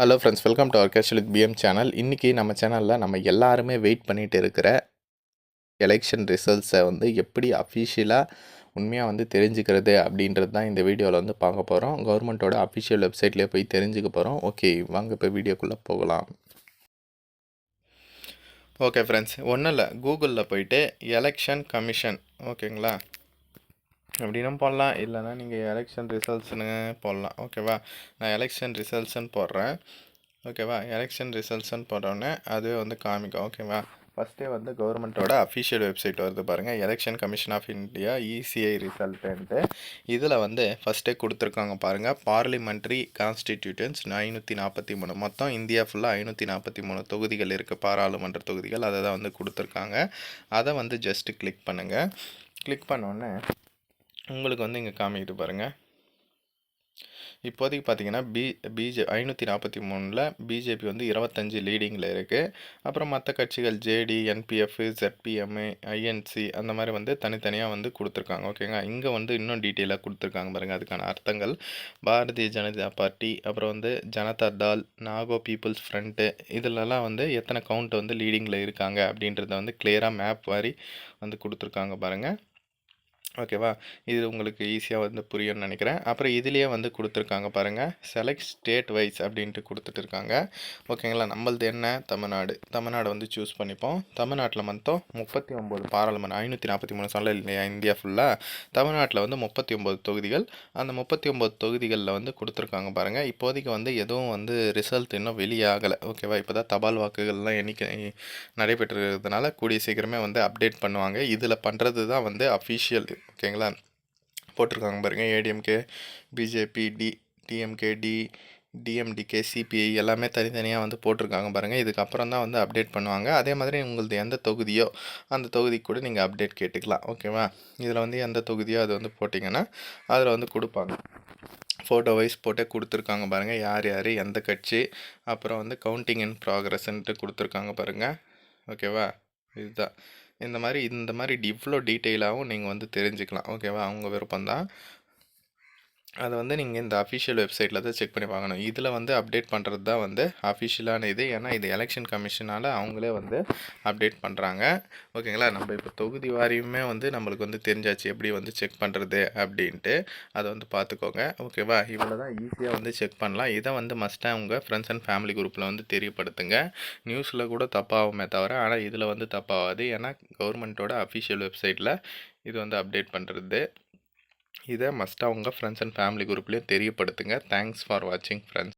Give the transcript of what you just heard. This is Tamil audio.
Hello friends welcome to our cash with PM channel இன்றைக்கி நம்ம சேனலில் நம்ம எல்லாருமே வெயிட் பண்ணிகிட்டு இருக்கிற எலெக்ஷன் ரிசல்ட்ஸை வந்து எப்படி அஃபிஷியலாக உண்மையாக வந்து தெரிஞ்சுக்கிறது அப்படின்றது தான் இந்த வீடியோவில் வந்து பார்க்க போகிறோம் கவர்மெண்ட்டோட அஃபிஷியல் வெப்சைட்லேயே போய் தெரிஞ்சுக்க போகிறோம் ஓகே வாங்க இப்போ வீடியோக்குள்ளே போகலாம். ஓகே ஃப்ரெண்ட்ஸ் ஒன்றும் இல்லை கூகுளில் போயிட்டு எலெக்ஷன் கமிஷன் ஓகேங்களா அப்படின்னும் போடலாம். இல்லைன்னா நீங்கள் எலெக்ஷன் ரிசல்ட்ஸ்னு போடலாம். ஓகேவா நான் எலெக்ஷன் ரிசல்ட்ஸ்ன்னு போடுறேன். ஓகேவா எலெக்ஷன் ரிசல்ட்ஸ்ன்னு போட்டோடனே அதுவே வந்து காமிக்கும். ஓகேவா ஃபஸ்ட்டே வந்து கவர்மெண்ட்டோட அஃபிஷியல் வெப்சைட் வருது பாருங்கள் election commission of India ECI ரிசல்ட்டுன்ட்டு இதில் வந்து ஃபஸ்ட்டே கொடுத்துருக்காங்க பாருங்கள் பார்லிமெண்ட்ரி கான்ஸ்டிடியூட்டன்ஸ் ஐநூற்றி நாற்பத்தி மூணு. மொத்தம் இந்தியா ஃபுல்லாக ஐநூற்றி நாற்பத்தி மூணு தொகுதிகள் இருக்குது பாராளுமன்ற தொகுதிகள். அதை தான் வந்து கொடுத்துருக்காங்க. அதை வந்து ஜஸ்ட்டு கிளிக் பண்ணுங்கள் கிளிக் பண்ணோன்னே உங்களுக்கு வந்து இங்கே காமிக்கிட்டு பாருங்கள் இப்போதைக்கு பார்த்தீங்கன்னா பி பிஜே ஐநூற்றி நாற்பத்தி மூணில் பிஜேபி வந்து இருபத்தஞ்சி லீடிங்கில் இருக்குது அப்புறம் மற்ற கட்சிகள் ஜேடி என்பிஎஃப் ஜெட்பிஎம்மு ஐஎன்சி அந்த மாதிரி வந்து தனித்தனியாக வந்து கொடுத்துருக்காங்க. ஓகேங்க இங்கே வந்து இன்னும் டீட்டெயிலாக கொடுத்துருக்காங்க பாருங்கள் அதுக்கான அர்த்தங்கள். பாரதிய ஜனதா பார்ட்டி அப்புறம் வந்து ஜனதா தால் நாகோ பீப்புள்ஸ் ஃப்ரண்ட்டு இதிலலாம் வந்து எத்தனை கவுண்ட் வந்து லீடிங்கில் இருக்காங்க அப்படின்றத வந்து கிளியராக மேப் மாதிரி வந்து கொடுத்துருக்காங்க பாருங்கள் ஓகேவா? இது உங்களுக்கு ஈஸியாக வந்து புரியும்னு நினைக்கிறேன். அப்புறம் இதுலேயே வந்து கொடுத்துருக்காங்க பாருங்கள் செலக்ட் ஸ்டேட் வைஸ் அப்படின்ட்டு கொடுத்துட்டு இருக்காங்க. ஓகேங்களா? நம்மளது என்ன? தமிழ்நாடு. தமிழ்நாடு வந்து சூஸ் பண்ணிப்போம். தமிழ்நாட்டில் மொத்தம் முப்பத்தி ஒம்பது பாராளுமன்றம் ஐநூற்றி நாற்பத்தி மூணு சொல்ல இல்லையா? இந்தியா ஃபுல்லாக தமிழ்நாட்டில் வந்து முப்பத்தி ஒம்பது தொகுதிகள். அந்த முப்பத்தி ஒம்பது தொகுதிகளில் வந்து கொடுத்துருக்காங்க பாருங்கள் இப்போதைக்கு வந்து எதுவும் வந்து ரிசல்ட் இன்னும் வெளியாகலை. ஓகேவா? இப்போ தான் தபால் வாக்குகள்லாம் எண்ணிக்கை நடைபெற்றுறதுனால கூடிய சீக்கிரமே வந்து அப்டேட் பண்ணுவாங்க. இதில் பண்ணுறது தான் வந்து அஃபிஷியல் ஓகேங்களா? போட்டிருக்காங்க பாருங்கள் ADMK BJP D DMK D DMDK CPI எல்லாமே தனித்தனியாக வந்து போட்டிருக்காங்க பாருங்கள் இதுக்கப்புறம் தான் வந்து அப்டேட் பண்ணுவாங்க. அதே மாதிரி உங்களது எந்த தொகுதியோ அந்த தொகுதிக்கு கூட நீங்கள் அப்டேட் கேட்டுக்கலாம். ஓகேவா? இதில் வந்து எந்த தொகுதியோ அது வந்து போட்டிங்கன்னா அதில் வந்து கொடுப்பாங்க. ஃபோட்டோ வைஸ் போட்டே கொடுத்துருக்காங்க பாருங்கள் யார் யார் எந்த கட்சி அப்புறம் வந்து கவுண்டிங் இன் ப்ராக்ரஸ்ன்ட்டு கொடுத்துருக்காங்க பாருங்கள் ஓகேவா? இதுதான். இந்த மாதிரி இந்த மாதிரி இவ்வளோ டீட்டெயிலாகவும் நீங்கள் வந்து தெரிஞ்சுக்கலாம். ஓகேவா? அவங்க விருப்பம் தான் அதை வந்து நீங்கள் இந்த அஃபிஷியல் வெப்சைட்டில் தான் செக் பண்ணி வாங்கணும் இதில் வந்து அப்டேட் பண்ணுறது தான் வந்து அஃபிஷியலான இது. ஏன்னா இது எலெக்ஷன் கமிஷனால் அவங்களே வந்து அப்டேட் பண்ணுறாங்க ஓகேங்களா? நம்ம இப்போ தொகுதி வாரியுமே வந்து நம்மளுக்கு வந்து தெரிஞ்சாச்சு. எப்படி வந்து செக் பண்ணுறது அப்படின்ட்டு அதை வந்து பார்த்துக்கோங்க. ஓகேவா? இவ்வளோ தான் ஈஸியாக வந்து செக் பண்ணலாம். இதை வந்து மஸ்ட்டாக உங்கள் ஃப்ரெண்ட்ஸ் அண்ட் ஃபேமிலி குரூப்பில் வந்து தெரியப்படுத்துங்க. நியூஸில் கூட தப்பாகுமே தவிர ஆனால் இதில் வந்து தப்பாகாது. ஏன்னா கவர்மெண்ட்டோட அஃபிஷியல் வெப்சைட்டில் இது வந்து அப்டேட் பண்ணுறது இதை மஸ்ட்டாக உங்கள் ஃப்ரெண்ட்ஸ் அண்ட் ஃபேமிலி குரூப்லேயும் தெரியப்படுத்துங்க. தேங்க்ஸ் ஃபார் வாட்சிங் ஃப்ரெண்ட்ஸ்